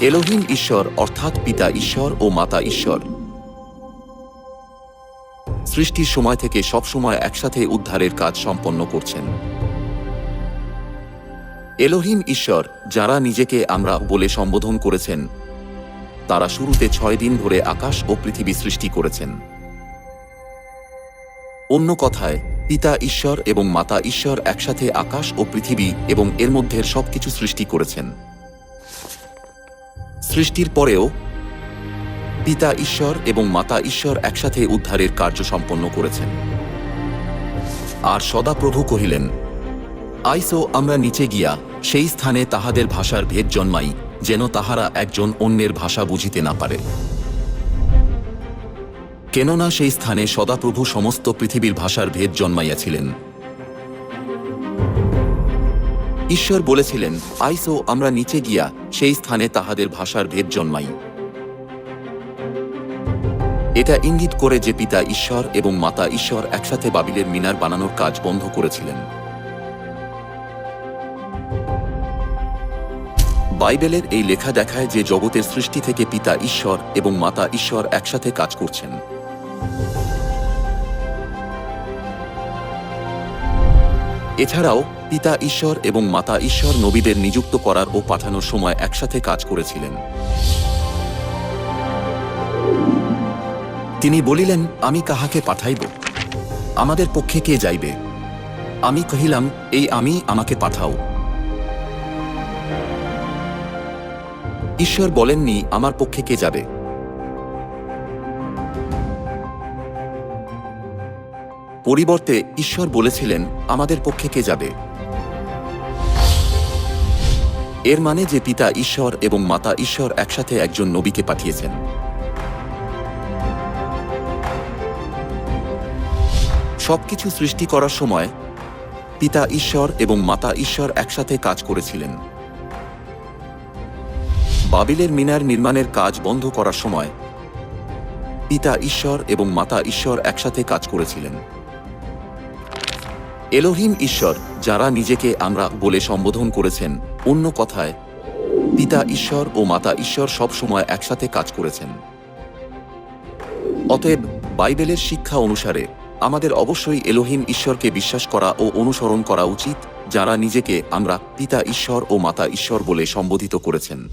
Elohim ঈশ্বর অর্থাৎ পিতা ঈশ্বর ও মাতা ঈশ্বর। সৃষ্টির সময় থেকে সব সময় একসাথে উদ্ধারের কাজ সম্পন্ন করছেন। এলোহিম ঈশ্বর, যারা নিজেকে আমরা বলে সম্বোধন করেছেন, তারা শুরুতে ছয় দিন ধরে আকাশ ও পৃথিবী সৃষ্টি করেছেন। অন্য কথায়, পিতা ঈশ্বর এবং মাতা ঈশ্বর একসাথে আকাশ ও পৃথিবী এবং এর মধ্যের সবকিছু সৃষ্টি করেছেন। সৃষ্টির পরেও পিতা ঈশ্বর এবং মাতা ঈশ্বর একসাথে উদ্ধারের কার্য সম্পন্ন করেছেন। আর সদাপ্রভু কহিলেন, আইসো, আমরা নিচে গিয়া সেই স্থানে তাহাদের ভাষার ভেদ জন্মাই, যেন তাহারা একজন অন্যের ভাষা বুঝিতে না পারে। কেননা সেই স্থানে সদাপ্রভু সমস্ত পৃথিবীর ভাষার ভেদ জন্মাইয়াছিলেন। ঈশ্বর বলেছিলেন, আইসো, আমরা নিচে গিয়া সেই স্থানে তাহাদের ভাষার ভেদ জন্মাই। এটা ইঙ্গিত করে যে পিতা ঈশ্বর এবং মাতা ঈশ্বর একসাথে বাবিলের মিনার বানানোর কাজ বন্ধ করেছিলেন। বাইবেলের এই লেখা দেখায় যে জগতের সৃষ্টি থেকে পিতা ঈশ্বর এবং মাতা ঈশ্বর একসাথে কাজ করছেন। এছাড়াও পিতা ঈশ্বর এবং মাতা ঈশ্বর নবীদের নিযুক্ত করার ও পাঠানোর সময় একসাথে কাজ করেছিলেন। তিনি বলিলেন, আমি কাহাকে পাঠাইব? আমাদের পক্ষে কে যাইবে? আমি কহিলাম, এই আমি আমাকে পাঠাও। ঈশ্বর বলেননি, আমার পক্ষে কে যাবে? পরিবর্তে ঈশ্বর বলেছিলেন, আমাদের পক্ষে কে যাবে? এর মানে যে পিতা ঈশ্বর এবং মাতা ঈশ্বর একসাথে একজন নবীকে পাঠিয়েছেন। সবকিছু সৃষ্টি করার সময় পিতা ঈশ্বর এবং মাতা ঈশ্বর একসাথে কাজ করেছিলেন। বাবিলের মিনার নির্মাণের কাজ বন্ধ করার সময় পিতা ঈশ্বর এবং মাতা ঈশ্বর একসাথে কাজ করেছিলেন। এলোহিম ঈশ্বর, যারা নিজেকে আমরা বলে সম্বোধন করেছেন, অন্য কথায়, পিতা ঈশ্বর ও মাতা ঈশ্বর সব সময় একসাথে কাজ করেছেন। অতএব, বাইবেলের শিক্ষা অনুসারে, আমাদের অবশ্যই এলোহিম ঈশ্বরকে বিশ্বাস করা ও অনুসরণ করা উচিত, যারা নিজেকে আমরা পিতা ঈশ্বর ও মাতা ঈশ্বর বলে সম্বোধিত করেছেন।